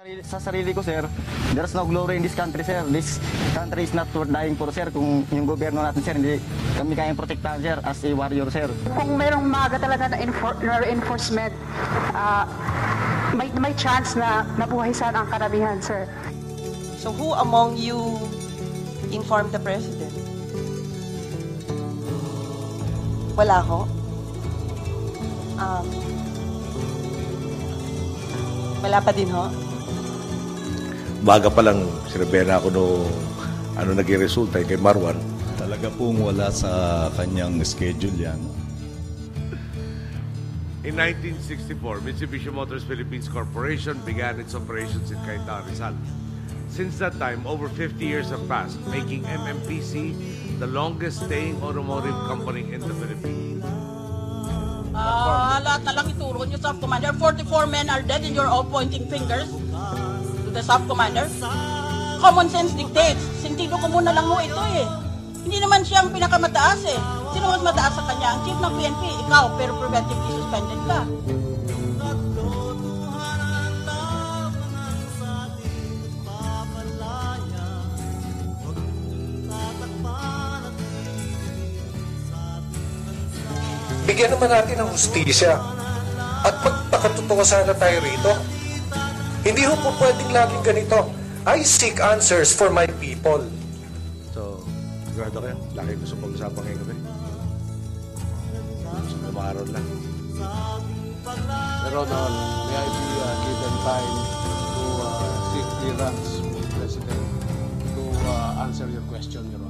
Sarili- Sa sarili ko, sir, there's no glory in this country, sir. This country is not worth dying for, sir. Kung yung gobyerno natin, sir, hindi kami kayang protektahan, sir, as a warrior, sir. Kung mayroong maaga talaga na, enfor- na reinforcement, ah, may, may chance na nabuhay sana ang karamihan, sir. So who among you informed the president? Wala ko. Um, wala pa din ho. Baga pa lang sinabi na ako no ano naging resulta eh, kay Marwan. Talaga pong wala sa kanyang schedule yan. In 1964, Mitsubishi Motors Philippines Corporation began its operations in Cayetano, Rizal. Since that time, over 50 years have passed, making MMPC the longest-staying automotive company in the Philippines. Ah, lahat na lang ituro niyo sa commander. 44 men are dead and you're all pointing fingers the sub commander. Common sense dictates. Sentido ko muna lang mo ito eh. Hindi naman siya ang pinakamataas eh. Sino mas mataas sa kanya? Ang chief ng PNP, ikaw, pero preventively suspended ka. Bigyan naman natin ng hustisya. At magpakatotoo sana tayo rito. Hindi ho po pwedeng laging ganito. I seek answers for my people. So, sigurado kayo, laki ko sa pag-usapan ngayong gabi. Gusto ko araw lang. Your Honor, may I be uh, given time to uh, seek clearance with President to uh, answer your question, Your Honor?